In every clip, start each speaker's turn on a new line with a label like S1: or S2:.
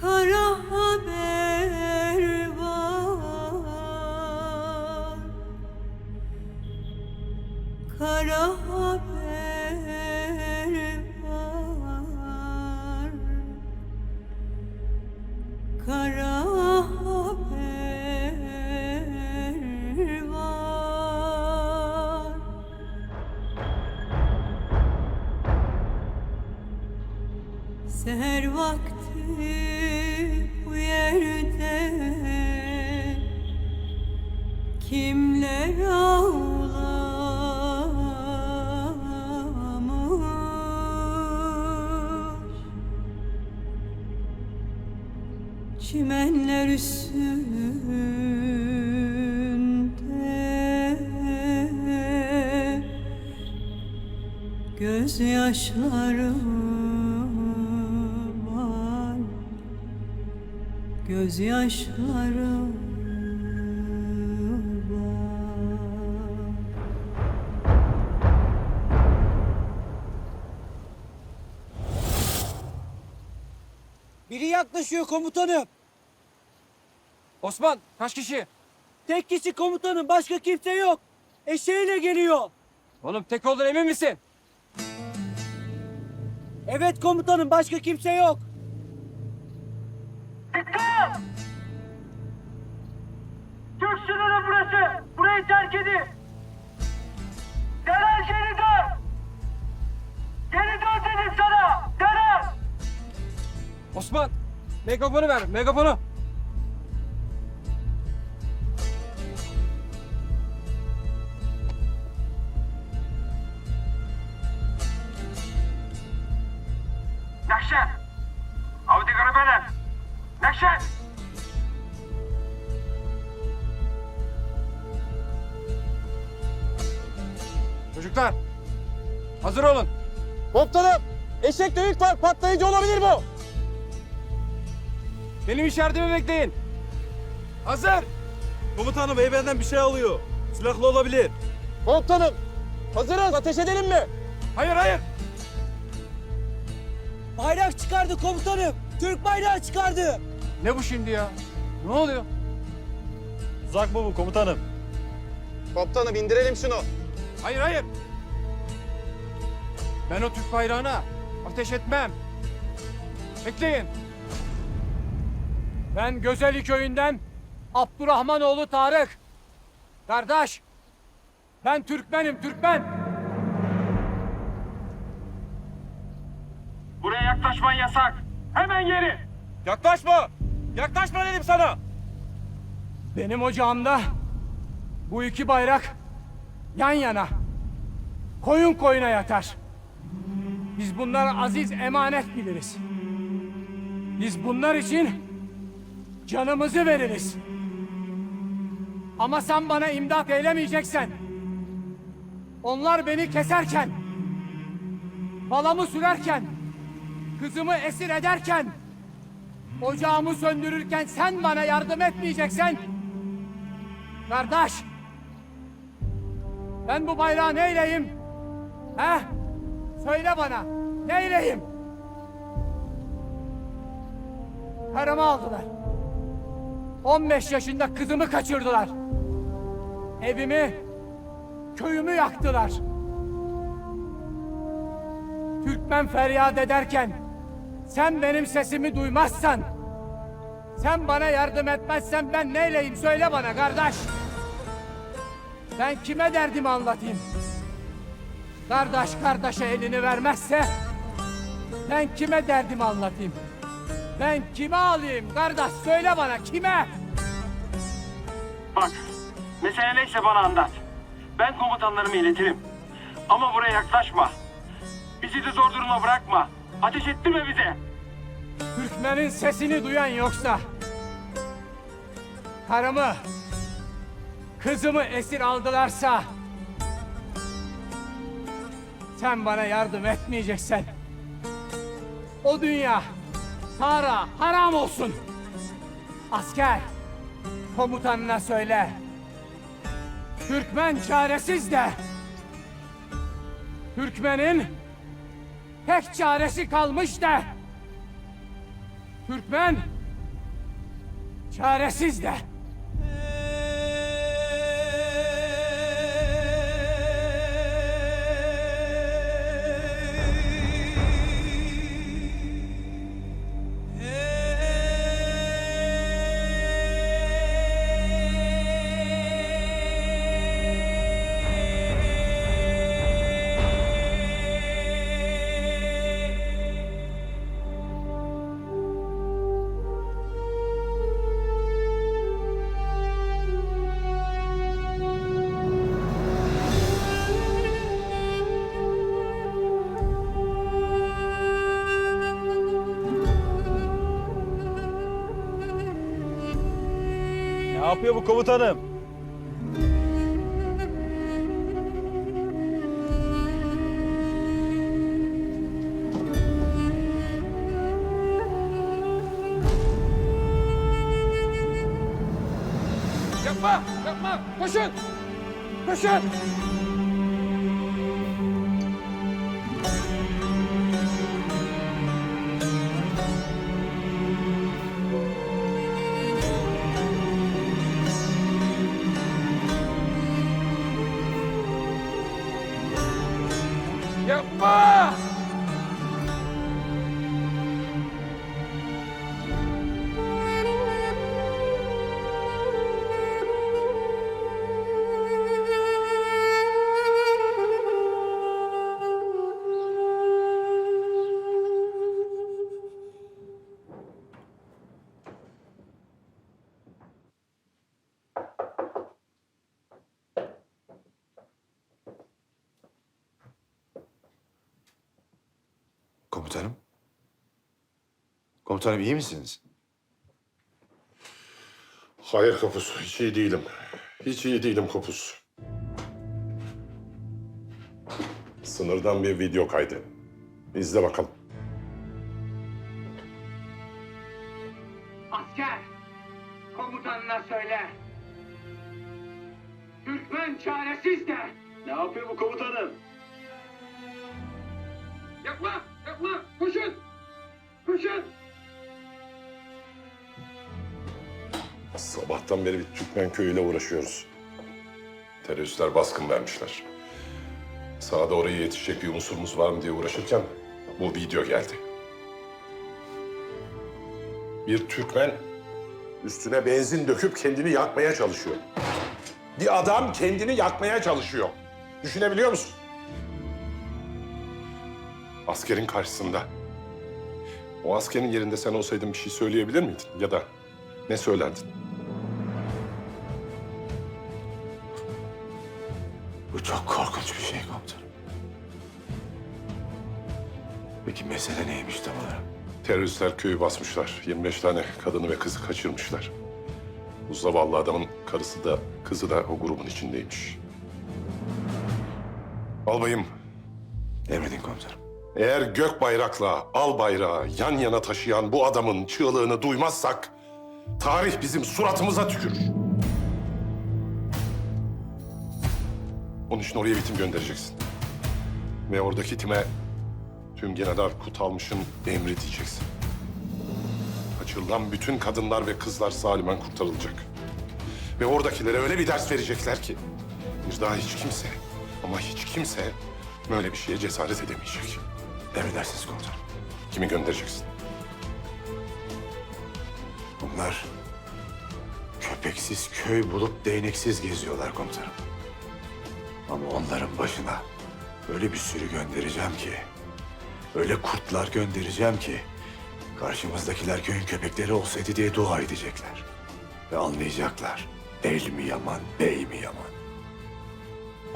S1: Kara Gözyaşları var Gözyaşları var
S2: Biri yaklaşıyor komutanım.
S3: Osman kaç kişi?
S2: Tek kişi komutanım başka kimse yok. Eşeğiyle geliyor.
S3: Oğlum tek olduğuna emin misin?
S2: Evet komutanım başka kimse yok.
S4: Türk sınırı burası. Burayı terk edin. Derhal geri dön. Geri dön dedim sana. Derhal.
S3: Osman megafonu ver megafonu.
S4: Neşet. Avdi Garabelen. Neşet.
S3: Çocuklar hazır olun.
S5: Komutanım, eşekte yük var. Patlayıcı olabilir bu.
S3: Benim işaretimi bekleyin. Hazır.
S5: Komutanım, benden bir şey alıyor. Silahlı olabilir. Komutanım, hazırız. Ateş edelim mi?
S3: Hayır hayır.
S2: Bayrak çıkardı komutanım. Türk bayrağı çıkardı.
S3: Ne bu şimdi ya? Ne oluyor?
S5: Uzak mı bu komutanım? Komutanım, indirelim şunu.
S3: Hayır hayır. Ben o Türk bayrağına ateş etmem. Bekleyin. Ben Gözeli köyünden Abdurrahmanoğlu Tarık. Kardeş. Ben Türkmenim Türkmen.
S4: Buraya yaklaşman yasak. Hemen geri.
S5: Yaklaşma. Yaklaşma dedim sana.
S3: Benim ocağımda bu iki bayrak yan yana. Koyun koyuna yatar. Biz bunlara aziz emanet biliriz. Biz bunlar için canımızı veririz. Ama sen bana imdat eylemeyeceksen, onlar beni keserken, balamı sürerken, kızımı esir ederken, ocağımı söndürürken sen bana yardım etmeyeceksen, kardeş, ben bu bayrağı neyleyim? He? Söyle bana, neyleyim? Karımı aldılar. 15 yaşında kızımı kaçırdılar. Evimi, köyümü yaktılar. Türkmen feryat ederken sen benim sesimi duymazsan, sen bana yardım etmezsen ben neyleyim söyle bana kardeş. Ben kime derdimi anlatayım? Kardeş kardeşe elini vermezse ben kime derdimi anlatayım? Ben kime alayım kardeş söyle bana kime?
S4: Bak. Mesele neyse bana anlat. Ben komutanlarıma iletirim. Ama buraya yaklaşma. Bizi de zor duruma bırakma. Ateş ettirme bize.
S3: Türkmenin sesini duyan yoksa karımı, kızımı esir aldılarsa sen bana yardım etmeyeceksen o dünya Sara haram olsun. Asker komutanına söyle. Türkmen çaresiz de Türkmenin tek çaresi kalmış da Türkmen çaresiz de.
S6: Yapıyor bu komutanım?
S3: Yapma, yapma. Koşun. Koşun.
S7: Komutanım iyi misiniz?
S8: Hayır Kopuz, hiç iyi değilim. Hiç iyi değilim Kopuz. Sınırdan bir video kaydı. İzle bakalım.
S3: Asker komutanına söyle. Türkmen çaresiz de.
S6: Ne yapıyor bu komutanım?
S3: Yapma, yapma. Koşun. Koşun.
S8: Sabahtan beri bir Türkmen köyüyle uğraşıyoruz. Teröristler baskın vermişler. Sağda oraya yetişecek bir unsurumuz var mı diye uğraşırken bu video geldi. Bir Türkmen üstüne benzin döküp kendini yakmaya çalışıyor. Bir adam kendini yakmaya çalışıyor. Düşünebiliyor musun? Askerin karşısında. O askerin yerinde sen olsaydın bir şey söyleyebilir miydin? Ya da ne söylerdin?
S7: Çok korkunç bir şey komutanım. Peki mesele neymiş tam olarak?
S8: Teröristler köyü basmışlar. 25 tane kadını ve kızı kaçırmışlar. Bu zavallı adamın karısı da kızı da o grubun içindeymiş. Albayım,
S7: Emredin komutanım.
S8: eğer gök bayrakla al bayrağı yan yana taşıyan bu adamın çığlığını duymazsak... ...tarih bizim suratımıza tükürür. Onun için oraya bir tim göndereceksin. Ve oradaki time tüm General Kutalmış'ın emri diyeceksin. Kaçırılan bütün kadınlar ve kızlar salimen kurtarılacak. Ve oradakilere öyle bir ders verecekler ki... ...bir daha hiç kimse ama hiç kimse böyle bir şeye cesaret edemeyecek.
S7: Emredersiniz komutanım.
S8: Kimi göndereceksin?
S7: Bunlar köpeksiz köy bulup değneksiz geziyorlar komutanım. Ama onların başına öyle bir sürü göndereceğim ki... ...öyle kurtlar göndereceğim ki... ...karşımızdakiler köyün köpekleri olsaydı diye dua edecekler. Ve anlayacaklar. El mi yaman, bey mi yaman?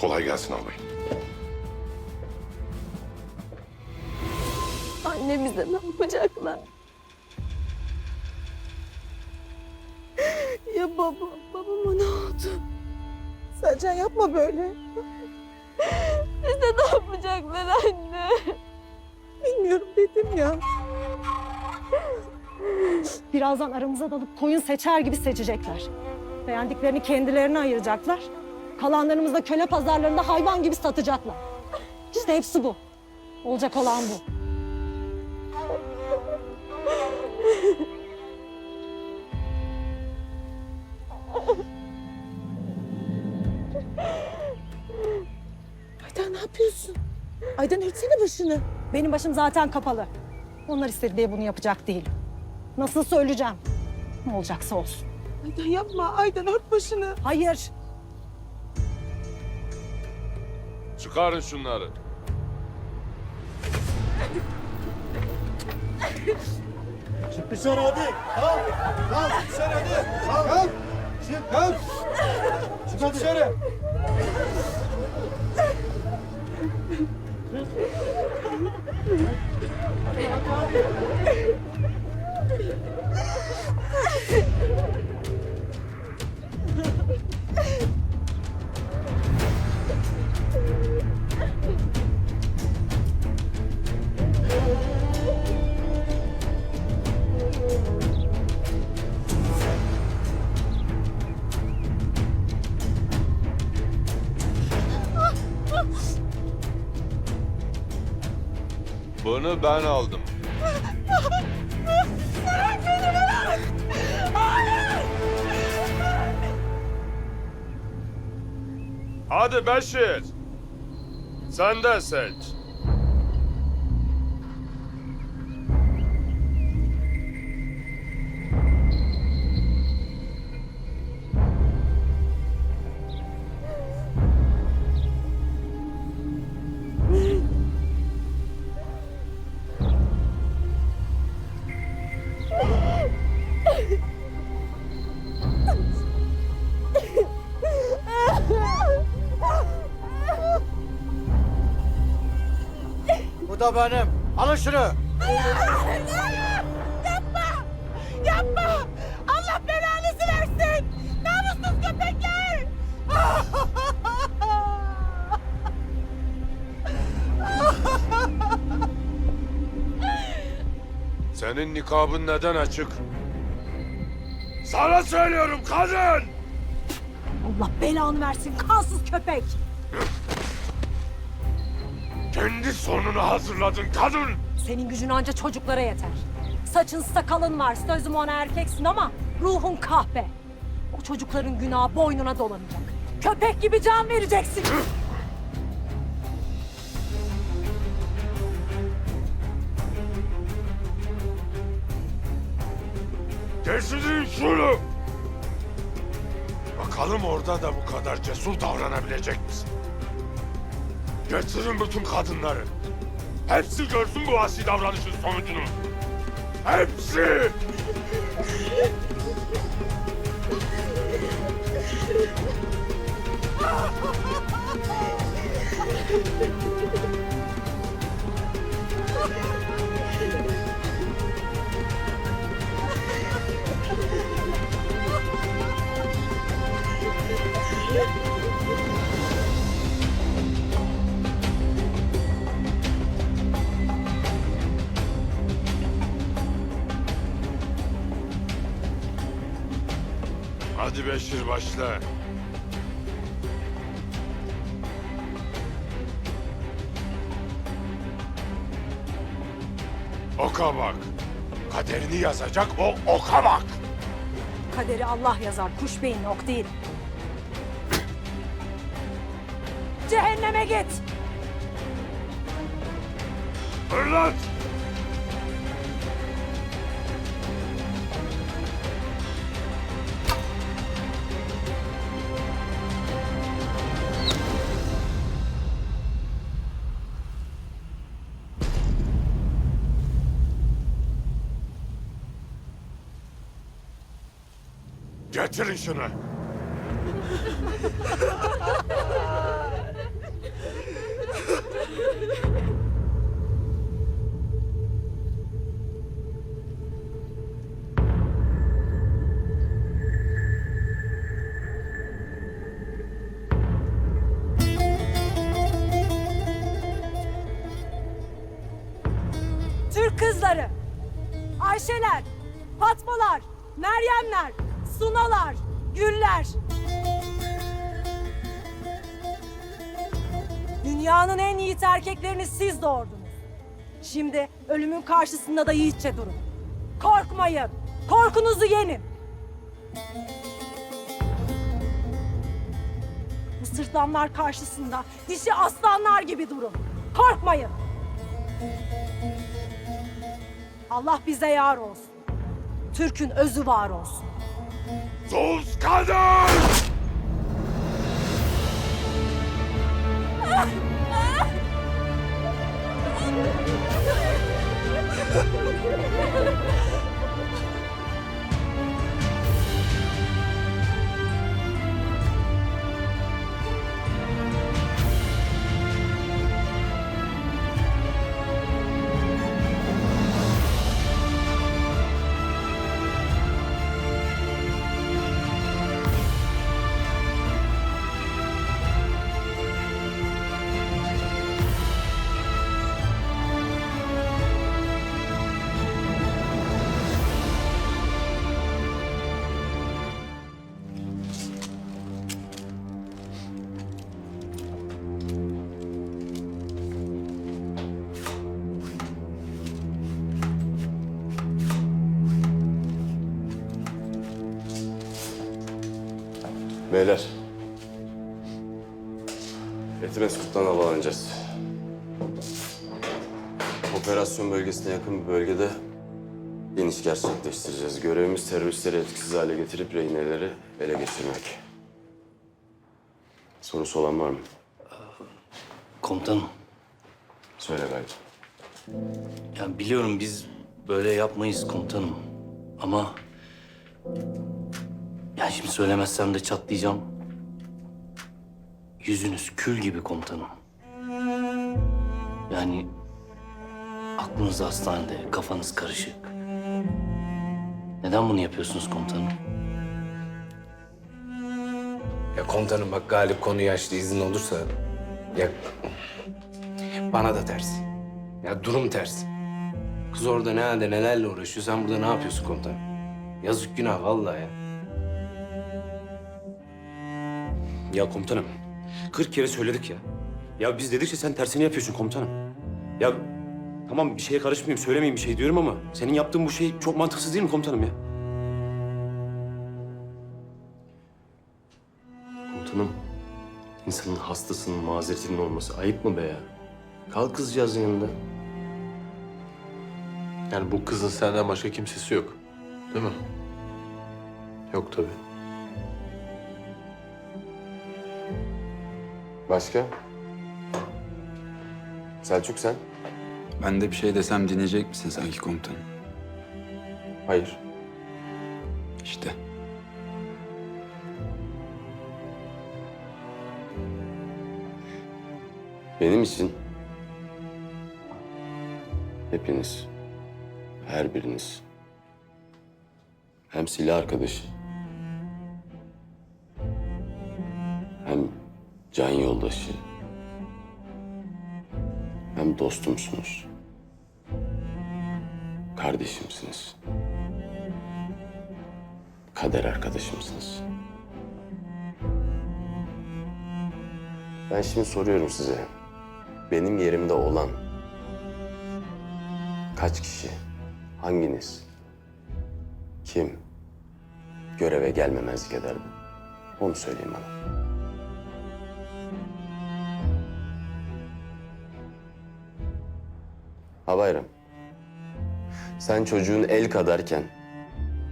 S8: Kolay gelsin albayım.
S9: Annemize ne yapacaklar? Ya baba, babama ne oldu?
S10: Selcan yapma böyle.
S9: Bize ne yapacaklar anne?
S10: Bilmiyorum dedim ya.
S11: Birazdan aramıza dalıp koyun seçer gibi seçecekler. Beğendiklerini kendilerine ayıracaklar. Kalanlarımızı da köle pazarlarında hayvan gibi satacaklar. İşte hepsi bu. Olacak olan bu.
S10: Aydan yapıyorsun? Aydan örtsene başını.
S11: Benim başım zaten kapalı. Onlar istedi diye bunu yapacak değil. Nasıl söyleyeceğim? Ne olacaksa olsun.
S10: Aydan yapma. Aydan ört başını.
S11: Hayır.
S5: Çıkarın şunları.
S12: Çık dışarı hadi. Kalk. Kalk dışarı hadi. Kalk. Kalk. Çık kalk. Çık dışarı. Thank you.
S5: Bunu ben aldım. Hadi Beşir. Sen de seç.
S12: Benim. Alın şunu.
S10: Yapma! Allah belanızı versin! Namussuz köpekler!
S5: Senin nikabın neden açık? Sana söylüyorum kadın!
S11: Allah belanı versin kansız köpek.
S5: Kendi sonunu hazırladın kadın!
S11: Senin gücün anca çocuklara yeter. Saçın sakalın var, sözüm ona erkeksin ama ruhun kahpe. O çocukların günahı boynuna dolanacak. Köpek gibi can vereceksin.
S5: Getirin şunu! Bakalım orada da bu kadar cesur davranabilecek misin? Getirin bütün kadınları. Hepsi görsün bu asi davranışın sonucunu. Hepsi! başla. Oka bak. Kaderini yazacak o oka bak.
S11: Kaderi Allah yazar, kuş beyinli ok değil. Cehenneme git.
S5: Fırlat! Getirin şunu.
S11: doğurdunuz. Şimdi ölümün karşısında da yiğitçe durun. Korkmayın, korkunuzu yenin. Bu sırtlanlar karşısında dişi aslanlar gibi durun. Korkmayın. Allah bize yar olsun. Türk'ün özü var olsun.
S8: Sus kadın! ハハハハ!
S13: Beyler. Etimesgut'tan havalanacağız. Operasyon bölgesine yakın bir bölgede iniş gerçekleştireceğiz. Görevimiz teröristleri etkisiz hale getirip rehineleri ele geçirmek. Sorusu olan var mı?
S14: Komutanım,
S13: Söyle gayet.
S14: yani biliyorum biz böyle yapmayız komutanım. Ama... Yani şimdi söylemezsem de çatlayacağım. Yüzünüz kül gibi komutanım. Yani aklınız hastanede, kafanız karışık. Neden bunu yapıyorsunuz komutanım?
S15: Ya komutanım bak Galip konuyu açtı izin olursa... Ya bana da ters. Ya durum ters. Kız orada ne halde nelerle uğraşıyor. Sen burada ne yapıyorsun komutanım? Yazık günah vallahi ya.
S5: Ya komutanım, 40 kere söyledik ya. Ya biz dedikçe sen tersini yapıyorsun komutanım. Ya tamam bir şeye karışmayayım, söylemeyeyim bir şey diyorum ama... ...senin yaptığın bu şey çok mantıksız değil mi komutanım ya?
S13: Komutanım, insanın hastasının mazeretinin olması ayıp mı be ya? Kal kızcağızın yanında.
S15: Yani bu kızın senden başka kimsesi yok. Değil mi? Yok tabii.
S13: Başka? Selçuk sen?
S16: Ben de bir şey desem dinleyecek misin sanki komutanım?
S13: Hayır.
S16: İşte.
S13: Benim için hepiniz, her biriniz hem silah arkadaşı can yoldaşı hem dostumsunuz. Kardeşimsiniz. Kader arkadaşımsınız. Ben şimdi soruyorum size. Benim yerimde olan kaç kişi, hanginiz, kim göreve gelmemezlik ederdi? Onu söyleyin bana. Ha Bayram. Sen çocuğun el kadarken,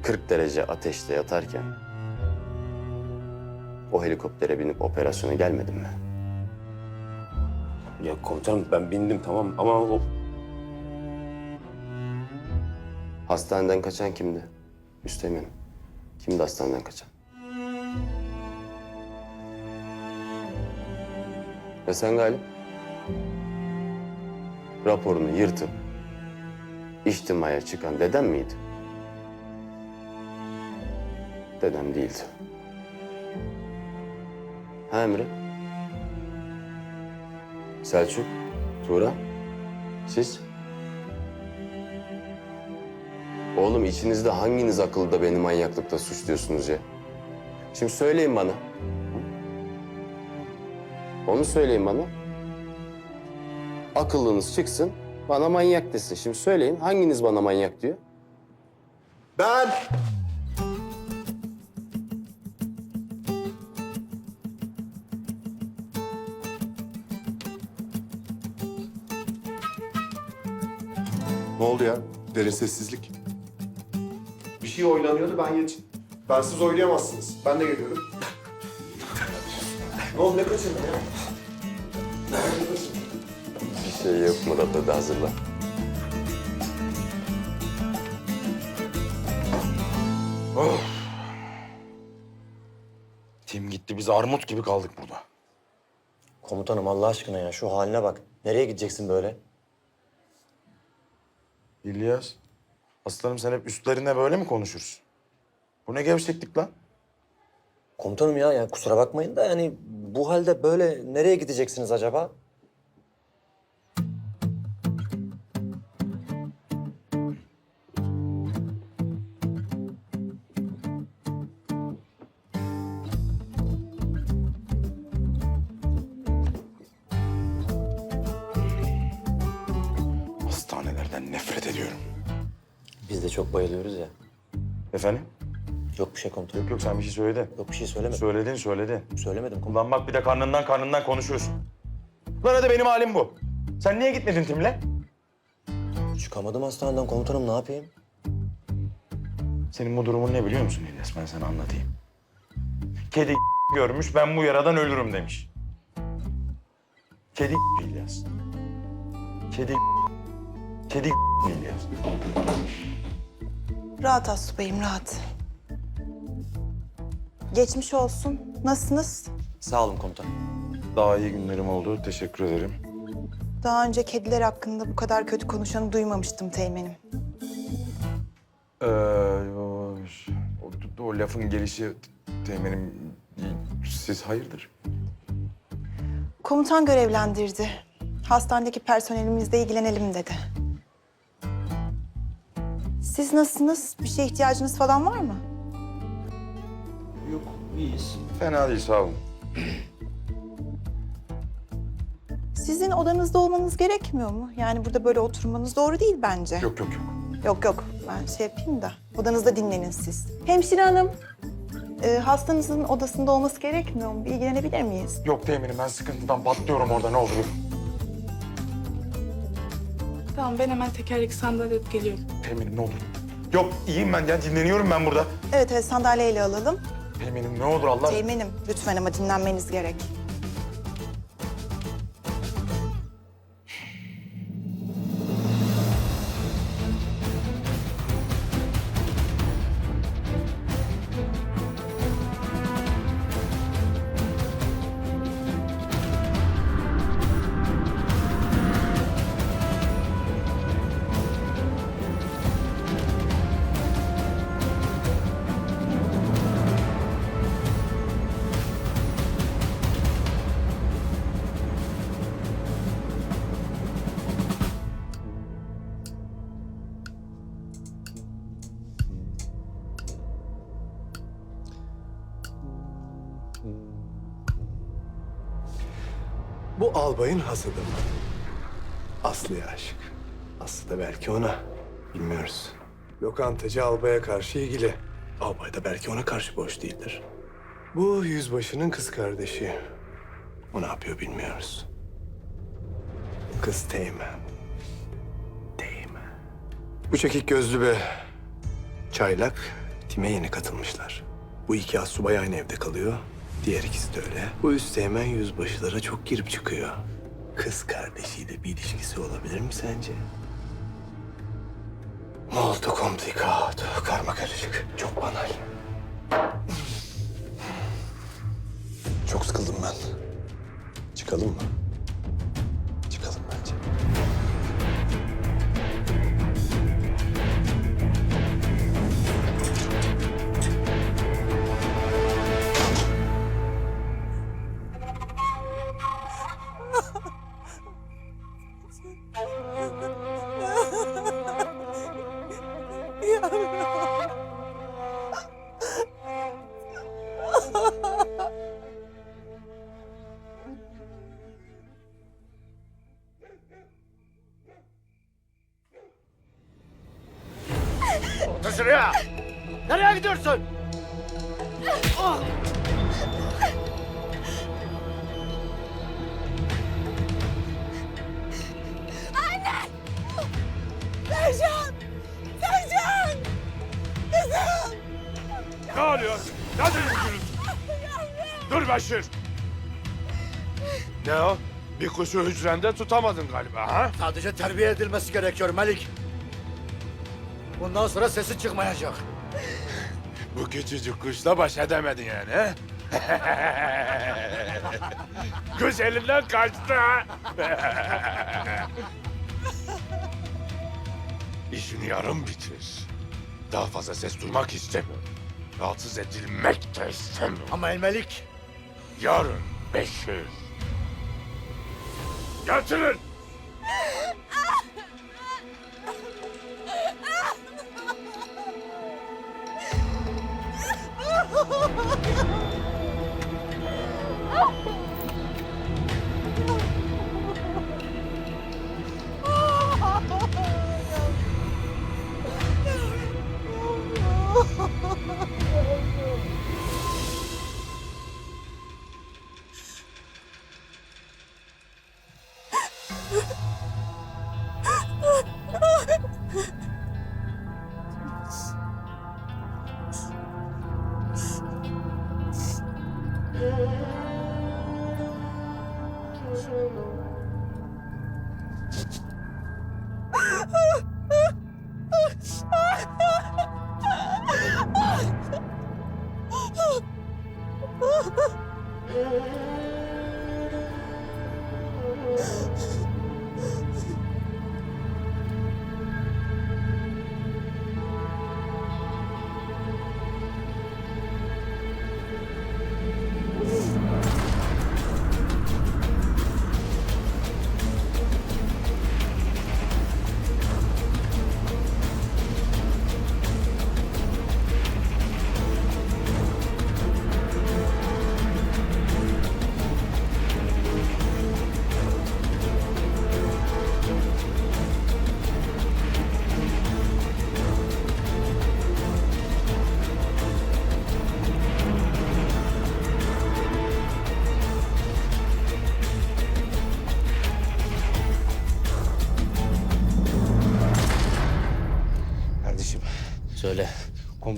S13: 40 derece ateşte yatarken o helikoptere binip operasyona gelmedin mi?
S5: Ya komutanım ben bindim tamam ama o...
S13: Hastaneden kaçan kimdi? Üsteğmen. Kimdi hastaneden kaçan? Ve sen Galip? Raporunu yırtıp içtimaya çıkan dedem miydi? Dedem değildi. Ha Emre? Selçuk, Tuğra, siz? Oğlum içinizde hanginiz akılda beni manyaklıkta suçluyorsunuz ya? Şimdi söyleyin bana. Onu söyleyin bana. Akıllınız çıksın, bana manyak desin. Şimdi söyleyin, hanginiz bana manyak diyor?
S17: Ben!
S2: Ne oldu ya? Derin sessizlik. Bir şey oynanıyordu ben yetiştim. Ben siz oynayamazsınız. Ben de geliyorum. ne oldu ne kaçırdın ya?
S13: Bir şey yok Murat, hadi hazırla.
S17: Tim gitti biz armut gibi kaldık burada.
S18: Komutanım Allah aşkına ya şu haline bak. Nereye gideceksin böyle?
S17: İlyas, aslanım sen hep üstlerine böyle mi konuşursun? Bu ne gevşeklik lan?
S18: Komutanım ya, ya kusura bakmayın da yani bu halde böyle nereye gideceksiniz acaba? Çok bayılıyoruz ya.
S17: Efendim?
S18: Yok bir şey komutanım.
S17: Yok yok sen bir şey söyledin.
S18: Yok bir şey söylemedim.
S17: Söyledin söyledin.
S18: Söylemedim komutanım.
S17: Ulan bak bir de karnından karnından konuşuyorsun. Lan hadi benim halim bu. Sen niye gitmedin Tim'le?
S18: Çıkamadım hastaneden komutanım ne yapayım?
S17: Senin bu durumun ne biliyor musun İlyas? Ben sana anlatayım. Kedi görmüş, ben bu yaradan ölürüm demiş. Kedi İlyas. Kedi Kedi İlyas.
S19: Rahat Asubayım rahat. Geçmiş olsun. Nasılsınız?
S18: Sağ olun komutanım.
S17: Daha iyi günlerim oldu. Teşekkür ederim.
S19: Daha önce kediler hakkında bu kadar kötü konuşanı duymamıştım teğmenim.
S17: Ee, o, o, o lafın gelişi teğmenim siz hayırdır?
S19: Komutan görevlendirdi. Hastanedeki personelimizle ilgilenelim dedi. Siz nasılsınız? Bir şeye ihtiyacınız falan var mı?
S17: Yok iyiyiz. Fena değil sağ olun.
S19: Sizin odanızda olmanız gerekmiyor mu? Yani burada böyle oturmanız doğru değil bence.
S17: Yok yok yok.
S19: Yok yok ben şey yapayım da odanızda dinlenin siz. Hemşire hanım e, hastanızın odasında olması gerekmiyor mu? Bir ilgilenebilir miyiz?
S17: Yok teğmenim ben sıkıntıdan patlıyorum orada ne olur.
S19: Tamam ben hemen tekerlek sandalye alıp geliyorum.
S17: Teğmenim ne olur. Yok iyiyim ben ya dinleniyorum ben burada.
S19: Evet evet sandalyeyle alalım.
S17: Teğmenim ne olur Allah.
S19: Teğmenim lütfen ama dinlenmeniz gerek.
S2: Bu albayın hasıdı mı? Aslı'ya aşık. Aslı da belki ona. Bilmiyoruz. Lokantacı albaya karşı ilgili. Albay da belki ona karşı boş değildir. Bu yüzbaşının kız kardeşi. O ne yapıyor bilmiyoruz. Kız Teğmen. Teğmen. Bu çekik gözlü be. Çaylak, time yeni katılmışlar. Bu iki asubay aynı evde kalıyor. Diğer ikisi de öyle. Bu üsteğmen yüzbaşılara çok girip çıkıyor. Kız kardeşiyle bir ilişkisi olabilir mi sence? Molto complicato. Karma karışık. Çok banal. Çok sıkıldım ben. Çıkalım mı?
S5: Ne oluyor? Bu gürültü? Dur Beşir. Ne o? Bir kuşu hücrende tutamadın galiba ha?
S12: Sadece terbiye edilmesi gerekiyor Melik. Bundan sonra sesi çıkmayacak.
S5: Bu küçücük kuşla baş edemedin yani he? Kuş elinden kaçtı ha? İşini yarım bitir. Daha fazla ses duymak istemiyorum. Rahatsız edilmek de istemiyorum.
S12: Ama El Melik
S5: Yarın Beşir. Getirin.
S15: Kardeşim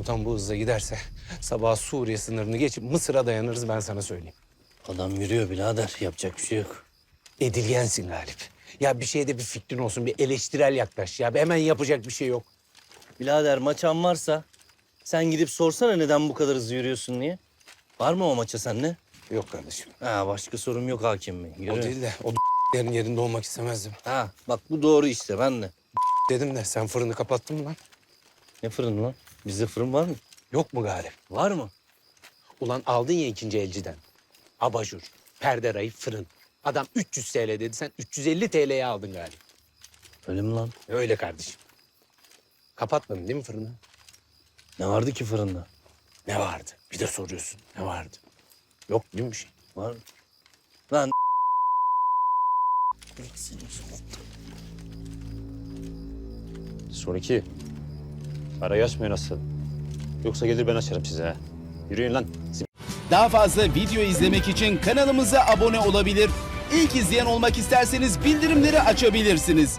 S15: komutan bu hızla giderse sabah Suriye sınırını geçip Mısır'a dayanırız ben sana söyleyeyim.
S14: Adam yürüyor birader. Yapacak bir şey yok.
S15: Edilgensin Galip. Ya bir şeyde bir fikrin olsun, bir eleştirel yaklaş ya. Hemen yapacak bir şey yok.
S14: Birader maçan varsa sen gidip sorsana neden bu kadar hızlı yürüyorsun diye. Var mı o maça sende?
S15: Yok kardeşim.
S14: Ha başka sorum yok hakim bey.
S15: O
S14: Yürü.
S15: değil de o yerin yerinde olmak istemezdim.
S14: Ha bak bu doğru işte ben de.
S15: Dedim de sen fırını kapattın mı lan?
S14: Ne fırını lan? Bizde fırın var mı?
S15: Yok mu Galip?
S14: Var mı?
S15: Ulan aldın ya ikinci elciden. Abajur, perde rayı, fırın. Adam 300 TL dedi, sen 350 TL'ye aldın Galip.
S14: Öyle mi lan?
S15: Öyle kardeşim. Kapatmadın değil mi fırını?
S14: Ne vardı ki fırında?
S15: Ne vardı? Bir de soruyorsun. Ne vardı? Yok değil mi bir şey?
S14: Var. Lan
S20: Son iki. Arayı açmayın asıl. Yoksa gelir ben açarım size. Yürüyün lan.
S21: Daha fazla video izlemek için kanalımıza abone olabilir. İlk izleyen olmak isterseniz bildirimleri açabilirsiniz.